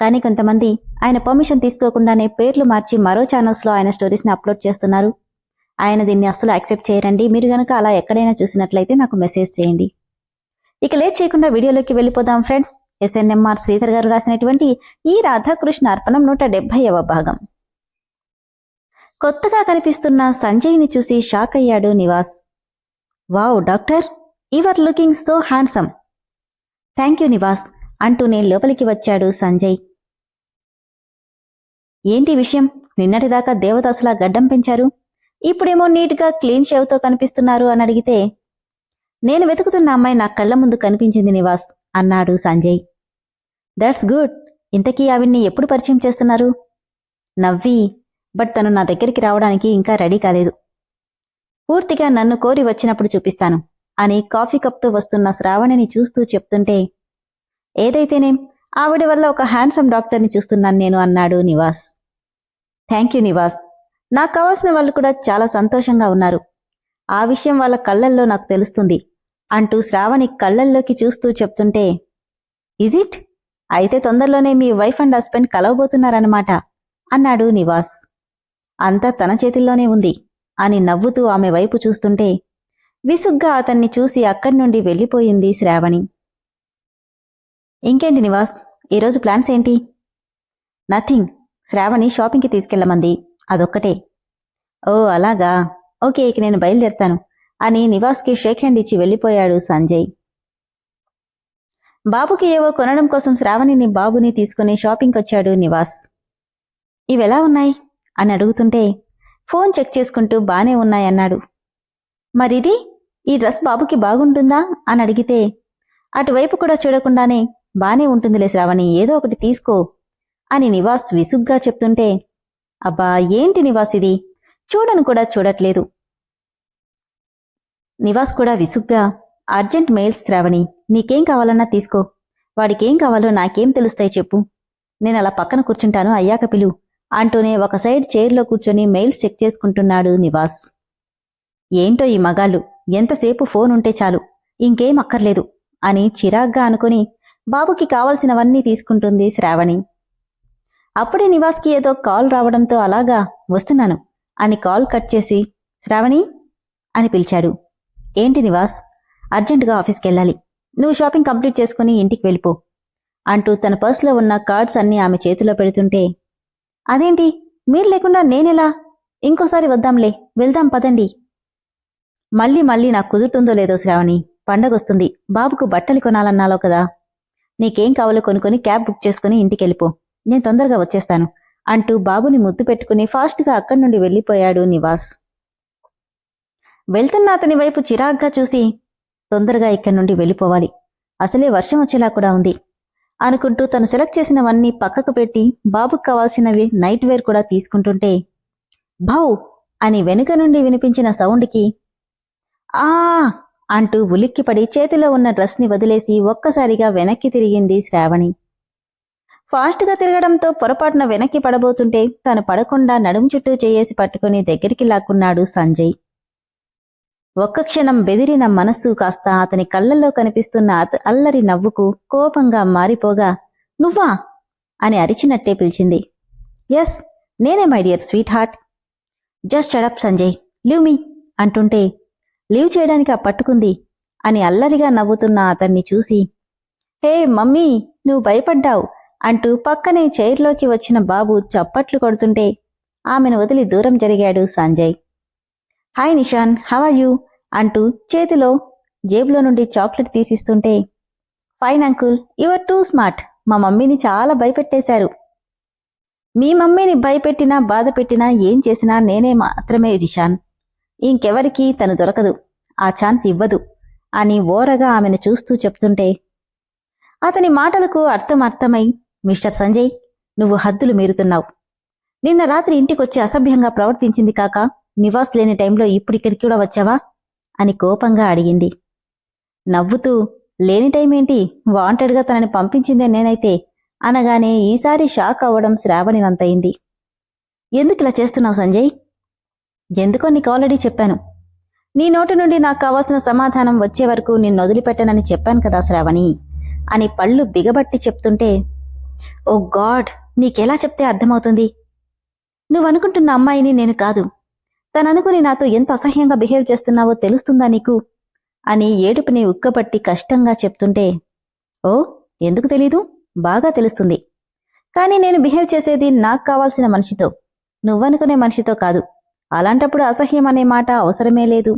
కానీ కొంతమంది ఆయన పర్మిషన్ తీసుకోకుండానే పేర్లు మార్చి మరో ఛానల్స్లో ఆయన స్టోరీస్ని అప్లోడ్ చేస్తున్నారు. ఆయన దీన్ని అస్సలు యాక్సెప్ట్ చేయరండి. మీరు గనక అలా ఎక్కడైనా చూసినట్లయితే నాకు మెసేజ్ చేయండి. ఇక లేట్ చేయకుండా వీడియోలోకి వెళ్ళిపోదాం ఫ్రెండ్స్ ఎస్ఎన్ఎంఆర్ శ్రీధర్ గారు రాసినటువంటి ఈ రాధాకృష్ణ అర్పణం నూట డెబ్బైవ భాగం. కొత్తగా కనిపిస్తున్న సంజయ్ని చూసి షాక్ అయ్యాడు Nivas. Wow doctor! Are looking so handsome. Thank you Nivas అంటూనే లోపలికి వచ్చాడు సంజయ్. ఏంటి విషయం? నిన్నటిదాకా దేవదాసులా గడ్డం పెంచారు? ఇప్పుడేమో నీట్గా క్లీన్ షేవ్తో కనిపిస్తున్నారు అని అడిగితే నేను వెతుకుతున్న అమ్మాయి నా కళ్ళ ముందు కనిపించింది నివాస్ అన్నాడు సంజయ్. దట్స్ గుడ్ ఇంతకీ ఆవిడ్ని ఎప్పుడు పరిచయం చేస్తున్నారు? నవ్వి బట్ తను నా దగ్గరికి రావడానికి ఇంకా రెడీ కాలేదు. పూర్తిగా నన్ను కోరి వచ్చినప్పుడు చూపిస్తాను అని కాఫీ కప్తో వస్తున్న శ్రావణిని చూస్తూ చెప్తుంటే ఏదైతేనేం ఆవిడ వల్ల ఒక హ్యాండ్సమ్ డాక్టర్ని చూస్తున్నాను నేను అన్నాడు నివాస్. Thank you Nivas. నాకు కావాల్సిన వాళ్ళు కూడా చాలా సంతోషంగా ఉన్నారు. ఆ విషయం వాళ్ళ కళ్ళల్లో నాకు తెలుస్తుంది. అంటూ శ్రావణి కళ్ళల్లోకి చూస్తూ చెప్తుంటే ఇజ్ ఇట్ అయితే తొందరలోనే మీ వైఫ్ అండ్ హస్బెండ్ కలవబోతున్నారన్నమాట అన్నాడు నివాస్. అంతా తన చేతిల్లోనే ఉంది అని నవ్వుతూ ఆమె వైపు చూస్తుంటే విసుగ్గా అతన్ని చూసి అక్కడి నుండి వెళ్ళిపోయింది శ్రావణి. ఇంకేంటి నివాస్? ఈరోజు ప్లాన్స్ ఏంటి? నథింగ్. శ్రావణి షాపింగ్కి తీసుకెళ్ళమంది అదొక్కటే. ఓ అలాగా. ఓకే ఇక నేను బయలుదేరుతాను. అని నివాస్కి షేక్ హ్యాండ్ ఇచ్చి వెళ్ళిపోయాడు సంజయ్. బాబుకి ఏవో కొనడం కోసం శ్రావణిని బాబుని తీసుకుని షాపింగ్కి వచ్చాడు నివాస్. ఇవెలా ఉన్నాయి? అని అడుగుతుంటే ఫోన్ చెక్ చేసుకుంటూ బానే ఉన్నాయన్నాడు. మరిది ఈ డ్రెస్ బాబుకి బాగుంటుందా? అని అడిగితే అటువైపు కూడా చూడకుండానే బానే ఉంటుందిలే శ్రావణి ఏదో ఒకటి తీసుకో అని నివాస్ విసుగ్గా చెప్తుంటే అబ్బా ఏంటి నివాస్ ఇది? చూడను కూడా చూడట్లేదు. నివాస్ కూడా విసుగ్గా అర్జెంట్ మెయిల్స్ శ్రావణి నీకేం కావాలన్నా తీసుకో. వాడికేం కావాలో నాకేం తెలుస్తాయి చెప్పు. నేను అలా పక్కన కూర్చుంటాను అయ్యాక పిలు అంటూనే ఒక సైడ్ చైర్లో కూర్చొని మెయిల్స్ చెక్ చేసుకుంటున్నాడు నివాస్. ఏంటో ఈ మగాళ్ళు ఎంతసేపు ఫోన్ ఉంటే చాలు ఇంకేం అక్కర్లేదు అని చిరాగ్గా అనుకుని బాబుకి కావలసినవన్నీ తీసుకుంటుంది శ్రావణి. అప్పుడే నివాస్కి ఏదో కాల్ రావడంతో అలాగా వస్తున్నాను అని కాల్ కట్ చేసి శ్రావణి అని పిలిచాడు. ఏంటి నివాస్ అర్జెంటుగా ఆఫీస్కి వెళ్ళాలి నువ్వు షాపింగ్ కంప్లీట్ చేసుకుని ఇంటికి వెళ్ళిపో అంటూ తన పర్సులో ఉన్న కార్డ్స్ అన్నీ ఆమె చేతిలో పెడుతుంటే అదేంటి? మీరు లేకుండా నేనెలా? ఇంకోసారి వద్దాంలే వెళ్దాం పదండి. మళ్ళీ మళ్ళీ నాకు కుదురుతుందో లేదో శ్రావణి పండగొస్తుంది. బాబుకు బట్టలు కొనాలన్నాలో కదా. నీకేం కావాలో కొనుక్కొని క్యాబ్ బుక్ చేసుకుని ఇంటికి వెళ్ళిపో నేను తొందరగా వచ్చేస్తాను. అంటూ బాబుని ముద్దు పెట్టుకుని ఫాస్ట్గా అక్కడి నుండి వెళ్ళిపోయాడు నివాస్. వెళ్తున్న అతని వైపు చిరాగ్గా చూసి తొందరగా ఇక్కడి నుండి వెళ్ళిపోవాలి. అసలే వర్షం వచ్చేలా కూడా ఉంది. అనుకుంటూ తను సెలెక్ట్ చేసినవన్నీ పక్కకు పెట్టి బాబుకు కావాల్సినవి నైట్ వేర్ కూడా తీసుకుంటుంటే భౌ అని వెనుక నుండి వినిపించిన సౌండ్కి ఆ అంటూ ఉలిక్కిపడి చేతిలో ఉన్న డ్రెస్ని వదిలేసి ఒక్కసారిగా వెనక్కి తిరిగింది శ్రావణి. ఫాస్ట్గా తిరగడంతో పొరపాటున వెనక్కి పడబోతుంటే తను పడకుండా నడుము చుట్టూ చేయేసి పట్టుకుని దగ్గరికి లాక్కున్నాడు సంజయ్. ఒక్క క్షణం బెదిరిన మనస్సు కాస్త అతని కళ్ళల్లో కనిపిస్తున్న అల్లరి నవ్వుకు కోపంగా మారిపోగా నువ్వా? అని అరిచినట్టే పిలిచింది. ఎస్ నేనే my dear sweetheart just shut up Sanjay. Leave me అంటుంటే లీవ్ చేయడానికి ఆ పట్టుకుంది అని అల్లరిగా నవ్వుతున్న అతన్ని చూసి హే మమ్మీ నువ్వు భయపడ్డావు అంటూ పక్కనే చైర్లోకి వచ్చిన బాబు చప్పట్లు కొడుతుంటే ఆమెను వదిలి దూరం జరిగాడు Sanjay. Hi Nishan how are you? అంటూ చేతిలో జేబులో నుండి chocolate తీసిస్తుంటే fine uncle your too smart. మా మమ్మీని చాలా భయపెట్టేశారు. మీ మమ్మీని భయపెట్టినా బాధ పెట్టినా ఏం చేసినా నేనే మాత్రమే నిషాన్. ఇంకెవరికీ తను దొరకదు. ఆ ఛాన్స్ ఇవ్వదు అని ఓరగా ఆమెను చూస్తూ చెప్తుంటే అతని మాటలకు అర్థం అర్థమై మిస్టర్ సంజయ్ నువ్వు హద్దులు మీరుతున్నావు. నిన్న రాత్రి ఇంటికొచ్చి అసభ్యంగా ప్రవర్తించింది కాక నివాస్ లేని టైంలో ఇప్పుడు ఇక్కడికి కూడా వచ్చావా? అని కోపంగా అడిగింది. నవ్వుతూ లేని టైం ఏంటి వాంటెడ్గా తనని పంపించిందే నేనైతే అనగానే ఈసారి షాక్ అవ్వడం శ్రావణినంతయింది ఎందుకిలా ఎందుకు ఇలా చేస్తున్నావు సంజయ్? ఎందుకో నీకు ఆల్రెడీ చెప్పాను. నీ నోటి నుండి నాకు కావాల్సిన సమాధానం వచ్చే వరకు నిన్ను వదిలిపెట్టనని చెప్పాను కదా శ్రావణి. అని పళ్ళు బిగబట్టి చెప్తుంటే ఓ గాడ్ నీకెలా చెప్తే అర్థమవుతుంది? నువ్వనుకుంటున్న అమ్మాయిని నేను కాదు. తననుకుని నాతో ఎంత అసహ్యంగా బిహేవ్ చేస్తున్నావో తెలుస్తుందా నీకు? అని ఏడుపుని ఉక్కపట్టి కష్టంగా చెప్తుంటే ఓ ఎందుకు తెలీదు? బాగా తెలుస్తుంది. కానీ నేను బిహేవ్ చేసేది నాకు కావాల్సిన మనిషితో. నువ్వనుకునే మనిషితో కాదు. అలాంటప్పుడు అసహ్యం అనే మాట అవసరమే లేదు.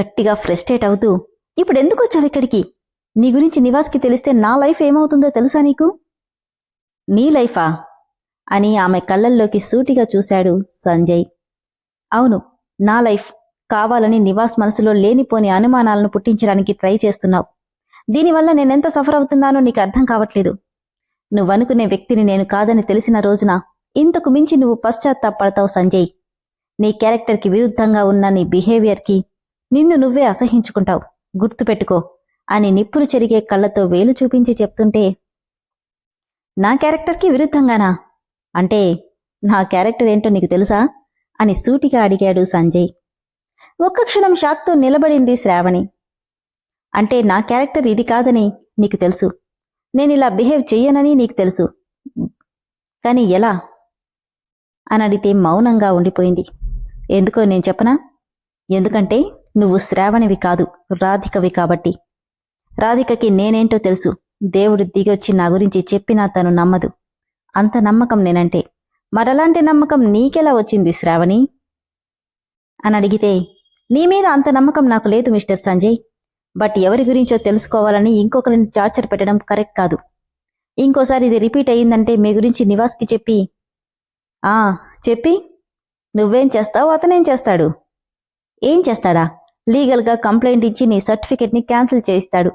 గట్టిగా ఫ్రస్ట్రేట్ అవుతూ ఇప్పుడు ఎందుకు వచ్చావు ఇక్కడికి? నీ గురించి నివాస్కి తెలిస్తే నా లైఫ్ ఏమవుతుందో తెలుసా నీకు? నీ లైఫా? అని ఆమె కళ్ళల్లోకి సూటిగా చూశాడు సంజయ్. అవును నా లైఫ్. కావాలని నివాస్ మనసులో లేనిపోని అనుమానాలను పుట్టించడానికి ట్రై చేస్తున్నావు. దీనివల్ల నేనెంత సఫర్ అవుతున్నానో నీకు అర్థం కావట్లేదు. నువ్వనుకునే వ్యక్తిని నేను కాదని తెలిసిన రోజున ఇంతకు మించి నువ్వు పశ్చాత్తాపడతావు సంజయ్. నీ క్యారెక్టర్కి విరుద్ధంగా ఉన్న నీ బిహేవియర్కి నిన్ను నువ్వే అసహించుకుంటావు. గుర్తుపెట్టుకో అని నిప్పులు చెరిగే కళ్ళతో వేలు చూపించి చెప్తుంటే నా క్యారెక్టర్కి విరుద్ధంగానా? అంటే నా క్యారెక్టర్ ఏంటో నీకు తెలుసా? అని సూటిగా అడిగాడు సంజయ్. ఒక్క క్షణం షాక్తో నిలబడింది శ్రావణి. అంటే నా క్యారెక్టర్ ఇది కాదని నీకు తెలుసు. నేను ఇలా బిహేవ్ చెయ్యనని నీకు తెలుసు. కానీ ఎలా? అని అడిగితే మౌనంగా ఉండిపోయింది. ఎందుకో నేను చెప్పనా? ఎందుకంటే నువ్వు శ్రావణివి కాదు రాధికవి కాబట్టి. రాధికకి నేనేంటో తెలుసు. దేవుడు దిగొచ్చి నా గురించి చెప్పినా తను నమ్మదు. అంత నమ్మకం నేనంటే. మరలాంటి నమ్మకం నీకెలా వచ్చింది శ్రావణి? అని అడిగితే నీ మీద అంత నమ్మకం నాకు లేదు మిస్టర్ సంజయ్. బట్ ఎవరి గురించో తెలుసుకోవాలని ఇంకొకరిని టార్చర్ పెట్టడం కరెక్ట్ కాదు. ఇంకోసారి ఇది రిపీట్ అయ్యిందంటే మీ గురించి నివాస్కి చెప్పి ఆ చెప్పి నువ్వేం చేస్తావు అతనేం చేస్తాడు? ఏం చేస్తాడా? లీగల్గా కంప్లైంట్ ఇచ్చి నీ సర్టిఫికెట్ని క్యాన్సిల్ చేయిస్తాడు.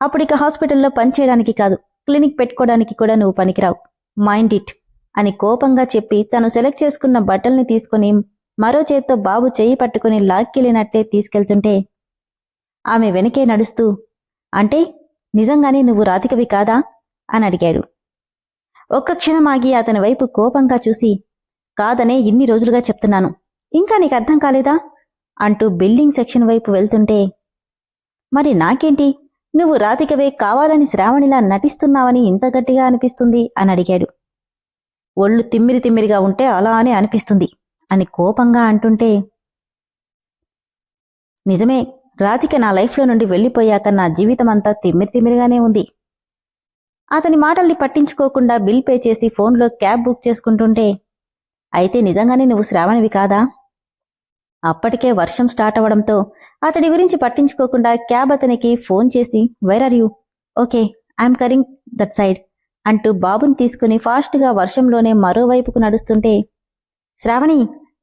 అప్పుడిక హాస్పిటల్లో పనిచేయడానికి కాదు క్లినిక్ పెట్టుకోవడానికి కూడా నువ్వు పనికిరావు. మైండ్ ఇట్ అని కోపంగా చెప్పి తను సెలెక్ట్ చేసుకున్న బట్టల్ని తీసుకుని మరో చేత్తో బాబు చెయ్యి పట్టుకుని లాక్కెళ్ళినట్టే తీసుకెళ్తుంటే ఆమె వెనకే నడుస్తూ అంటే నిజంగానే నువ్వు రాధికవి కాదా? అని అడిగాడు. ఒక్క క్షణం ఆగి అతని వైపు కోపంగా చూసి కాదనే ఇన్ని రోజులుగా చెప్తున్నాను. ఇంకా నీకు అర్థం కాలేదా? అంటూ బిల్డింగ్ సెక్షన్ వైపు వెళ్తుంటే మరి నాకేంటి? నువ్వు రాధికవే కావాలని శ్రావణిలా నటిస్తున్నావని ఇంత గట్టిగా అనిపిస్తుంది అని అడిగాడు. ఒళ్ళు తిమ్మిరి తిమ్మిరిగా ఉంటే అలా అని అనిపిస్తుంది అని కోపంగా అంటుంటే నిజమే రాధిక నా లైఫ్లో నుండి వెళ్ళిపోయాక నా జీవితమంతా తిమ్మిరి తిమ్మిరిగానే ఉంది. అతని మాటల్ని పట్టించుకోకుండా బిల్ పే చేసి ఫోన్లో క్యాబ్ బుక్ చేసుకుంటుంటే అయితే నిజంగానే నువ్వు శ్రావణివి కాదా? అప్పటికే వర్షం స్టార్ట్ అవ్వడంతో అతడి గురించి పట్టించుకోకుండా క్యాబ్ అతనికి ఫోన్ చేసి where are you okay I'm coming that side అంటూ బాబుని తీసుకుని ఫాస్ట్గా వర్షంలోనే మరోవైపుకు నడుస్తుంటే శ్రావణి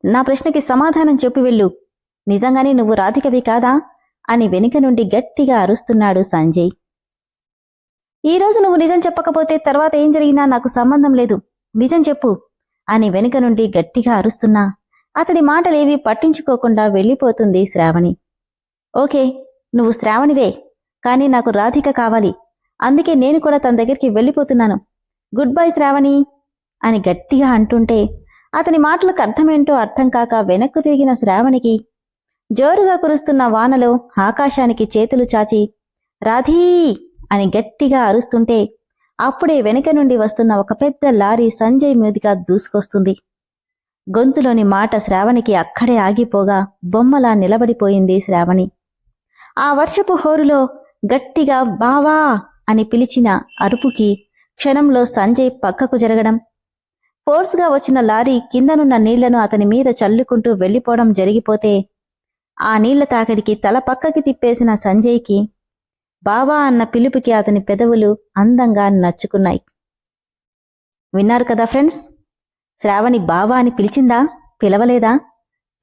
నా ప్రశ్నకి సమాధానం చెప్పి వెళ్ళు. నిజంగానే నువ్వు రాధికవి కాదా? అని వెనుక నుండి గట్టిగా అరుస్తున్నాడు సంజయ్. ఈ రోజు నువ్వు నిజం చెప్పకపోతే తర్వాత ఏం జరిగినా నాకు సంబంధం లేదు. నిజం చెప్పు. అని వెనుక నుండి గట్టిగా అరుస్తున్నా. అతడి మాటలేవి పట్టించుకోకుండా వెళ్ళిపోతుంది శ్రావణి. ఓకే నువ్వు శ్రావణివే కానీ నాకు రాధిక కావాలి. అందుకే నేను కూడా తన దగ్గరికి వెళ్ళిపోతున్నాను. గుడ్ బై శ్రావణి అని గట్టిగా అంటుంటే అతని మాటలకు అర్థమేంటో అర్థం కాక వెనక్కు తిరిగిన శ్రావణికి జోరుగా కురుస్తున్న వానలో ఆకాశానికి చేతులు చాచి రాధీ అని గట్టిగా అరుస్తుంటే అప్పుడే వెనుక నుండి వస్తున్న ఒక పెద్ద లారీ సంజయ్ మీదుగా దూసుకొస్తుంది. గొంతులోని మాట శ్రావణికి అక్కడే ఆగిపోగా బొమ్మలా నిలబడిపోయింది శ్రావణి. ఆ వర్షపు హోరులో గట్టిగా బావా అని పిలిచిన అరుపుకి క్షణంలో సంజయ్ పక్కకు జరగడం. ఫోర్స్గా వచ్చిన లారీ కిందనున్న నీళ్ళను అతని మీద చల్లుకుంటూ వెళ్ళిపోవడం జరిగిపోతే ఆ నీళ్ళ తాకిడికి తల పక్కకి తిప్పేసిన సంజయ్కి బావా అన్న పిలుపుకి అతని పెదవులు అందంగా నచ్చుకున్నాయి. విన్నారు కదా ఫ్రెండ్స్? శ్రావణి బావా అని పిలిచిందా? పిలవలేదా?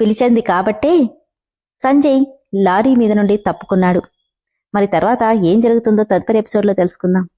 పిలిచింది కాబట్టే సంజయ్ లారీ మీద నుండి తప్పుకున్నాడు. మరి తర్వాత ఏం జరుగుతుందో తదుపరి ఎపిసోడ్లో తెలుసుకుందాం.